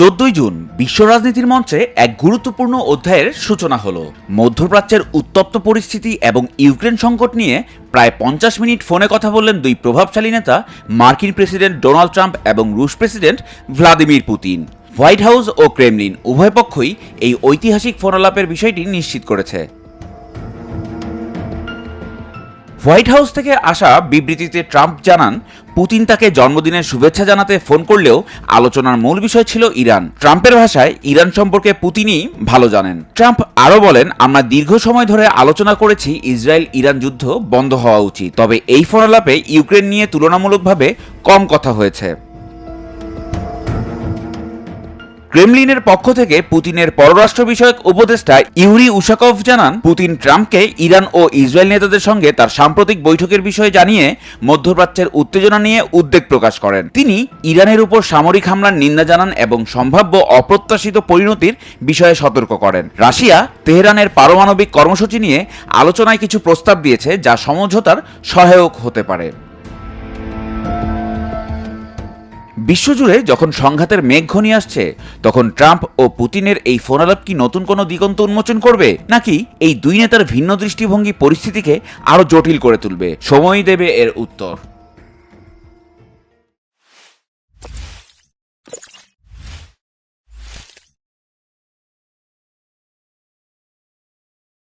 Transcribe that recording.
চোদ্দই জুন বিশ্ব রাজনীতির মঞ্চে এক গুরুত্বপূর্ণ অধ্যায়ের সূচনা হল। মধ্যপ্রাচ্যের উত্তপ্ত পরিস্থিতি এবং ইউক্রেন সংকট নিয়ে প্রায় পঞ্চাশ মিনিট ফোনে কথা বললেন দুই প্রভাবশালী নেতা, মার্কিন প্রেসিডেন্ট ডোনাল্ড ট্রাম্প এবং রুশ president Vladimir Putin. White House ও ক্রেমলিন উভয় পক্ষই এই ঐতিহাসিক ফোনালাপের বিষয়টি নিশ্চিত করেছে। হোয়াইট হাউস থেকে আসা বিবৃতিতে ট্রাম্প জানান, পুতিন তাকে জন্মদিনের শুভেচ্ছা জানাতে ফোন করলেও আলোচনার মূল বিষয় ছিল ইরান। ট্রাম্পের ভাষায়, ইরান সম্পর্কে পুতিনই ভালো জানেন। ট্রাম্প আরও বলেন, আমরা দীর্ঘ সময় ধরে আলোচনা করেছি ইসরায়েল ইরান যুদ্ধ বন্ধ হওয়া উচিত। তবে এই ফোনালাপে ইউক্রেন নিয়ে তুলনামূলকভাবে কম কথা হয়েছে। ক্রেমলিনের পক্ষ থেকে পুতিনের পররাষ্ট্র বিষয়ক উপদেষ্টা ইউরি উশাকভ জানান, পুতিন ট্রাম্পকে ইরান ও ইসরায়েল নেতাদের সঙ্গে তার সাম্প্রতিক বৈঠকের বিষয়ে জানিয়ে মধ্যপ্রাচ্যের উত্তেজনা নিয়ে উদ্বেগ প্রকাশ করেন। তিনি ইরানের উপর সামরিক হামলার নিন্দা জানান এবং সম্ভাব্য অপ্রত্যাশিত পরিণতির বিষয়ে সতর্ক করেন। রাশিয়া তেহরানের পারমাণবিক কর্মসূচি নিয়ে আলোচনায় কিছু প্রস্তাব দিয়েছে যা সমঝোতার সহায়ক হতে পারে। বিশ্বজুড়ে যখন সংঘাতের মেঘ ঘনি আসছে, তখন ট্রাম্প ও পুতিনের এই ফোনালাপ কি নতুন কোনো দিগন্ত উন্মোচন করবে? নাকি এই দুই নেতার ভিন্ন দৃষ্টিভঙ্গি পরিস্থিতিকে আরও জটিল করে তুলবে? সময় দেবে এর উত্তর।